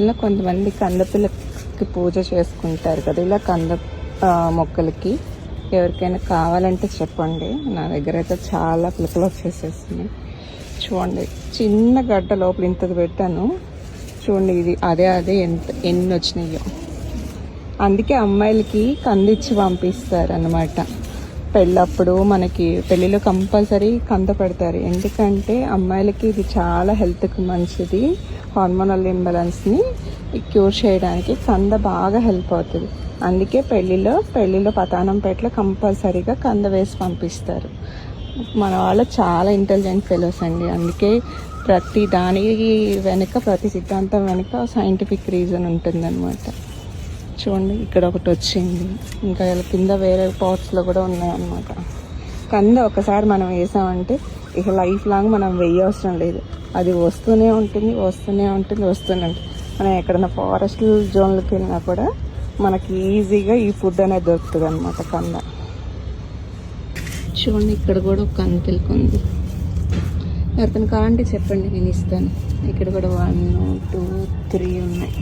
ప్లేస్లో కొంతమంది కంద పిల్లకి పూజ చేసుకుంటారు కదా. ఇలా కంద మొక్కలకి ఎవరికైనా కావాలంటే చెప్పండి. నా దగ్గర అయితే చాలా పిలకలు వచ్చేసేస్తున్నాయి. చూడండి చిన్న గడ్డ లోపల ఇంతది పెట్టాను. చూడండి ఇది అదే అదే ఎంత ఎన్ని వచ్చినాయో. అందుకే అమ్మాయిలకి కందిచ్చి పంపిస్తారు అన్నమాట పెళ్ళప్పుడు మనకి పెళ్ళిలో కంపల్సరీ కంద పెడతారు. ఎందుకంటే అమ్మాయిలకి ఇది చాలా హెల్త్కి మంచిది. హార్మోనల్ ఇంబ్యాలెన్స్ని క్యూర్ చేయడానికి కంద బాగా హెల్ప్ అవుతుంది. అందుకే పెళ్ళిలో పెళ్ళిలో పతానంపేటలో కంపల్సరీగా కంద వేసి పంపిస్తారు. మన వాళ్ళు చాలా ఇంటెలిజెంట్ ఫెలోస్ అండి. అందుకే ప్రతి దానికి వెనుక ప్రతి సిద్ధాంతం వెనుక సైంటిఫిక్ రీజన్ ఉంటుందన్నమాట. చూడండి ఇక్కడ ఒకటి వచ్చింది. ఇంకా కింద వేరే పాట్స్లో కూడా ఉన్నాయన్నమాట. కంద ఒకసారి మనం వేసామంటే ఇక లైఫ్ లాంగ్ మనం వేయవసరం లేదు. అది వస్తూనే ఉంటుంది వస్తూనే ఉంటుంది వస్తూనే ఉంటుంది. మనం ఎక్కడైనా ఫారెస్ట్ జోన్లకు వెళ్ళినా కూడా మనకి ఈజీగా ఈ ఫుడ్ అనేది దొరుకుతుంది అనమాట కంద చూడండి ఇక్కడ కూడా ఒక కంద పిలుకుంది ఎవరికైనా కావాలంటే చెప్పండి నేను ఇస్తాను. ఇక్కడ కూడా వన్ టూ త్రీ ఉన్నాయి.